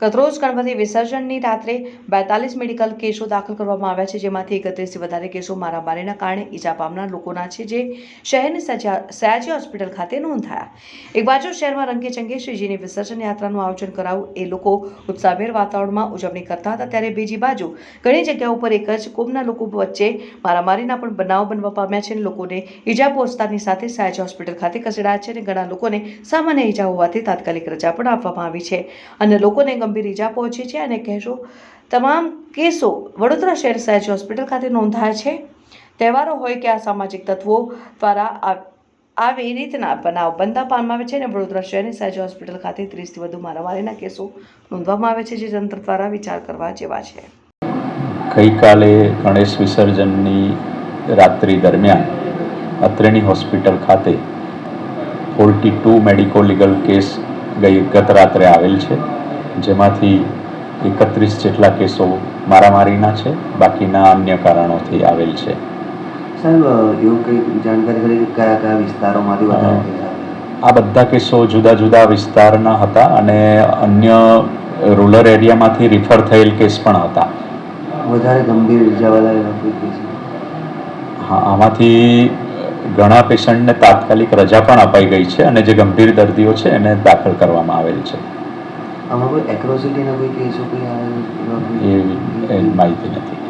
ગતરોજ ગણપતિ વિસર્જનની રાત્રે બેતાલીસ મેડિકલ કેસો દાખલ કરવામાં આવ્યા છે, જેમાંથી એકત્રીસથી વધારે કેસો મારામારીના કારણે ઈજા પામનાર લોકોના છે, જે શહેરની સયાજી હોસ્પિટલ ખાતે નોંધાયા. એક બાજુ શહેરમાં રંગેચંગે શ્રીજીની વિસર્જન યાત્રાનું આયોજન કરાવવું એ લોકો ઉત્સાહભેર વાતાવરણમાં ઉજવણી કરતા હતા, ત્યારે બીજી બાજુ ઘણી જગ્યાઓ પર એક જ કોમના લોકો વચ્ચે મારામારીના પણ બનાવ બનવા પામ્યા છે અને લોકોને ઈજા પહોંચતાની સાથે સયાજી હોસ્પિટલ ખાતે ખસેડાયા છે અને ઘણા લોકોને સામાન્ય ઈજા હોવાથી તાત્કાલિક રજા પણ આપવામાં આવી છે. અને લોકોને ગંભીર ઈજા પહોંચી છે અને કહેશો, તમામ કેસો વડોદરા શહેર સહેજ હોસ્પિટલ ખાતે નોંધાયા છે. તહેવારો હોય કે આ સામાજિક તત્વો દ્વારા આવી રીતના બનાવ બનતા પામવામાં આવે છે અને વડોદરા શહેરની સહેજ હોસ્પિટલ ખાતે ત્રીસથી વધુ મારામારીના કેસો નોંધવામાં આવે છે જે તંત્ર દ્વારા વિચાર કરવા જેવા છે. ગઈકાલે ગણેશ વિસર્જનની રાત્રિ દરમિયાન અત્રેની હોસ્પિટલ ખાતે forty two medico legal case ગઈ ગત રાત્રે આવેલ છે. જેમાંથી એકત્રીસ જેટલા કેસો મારામારીના છે બાકીના અન્ય કારણોથી આવેલ છે. સાહેબ એવું કંઈ જાણકારી કરી કયા કયા વિસ્તારોમાંથી વધારે આ બધા કેસો જુદા જુદા વિસ્તારના હતા અને અન્ય રૂરલ એરિયામાંથી રિફર થયેલ કેસ પણ હતા. વધારે ગંભીર ઇજાવાળા હા આમાંથી ઘણા પેશન્ટને તાત્કાલિક રજા પણ અપાઈ ગઈ છે અને જે ગંભીર દર્દીઓ છે એને દાખલ કરવામાં આવેલ છે. આમાં કોઈ એક્રોસિટીના કોઈ કેસો કોઈ માહિતી નથી.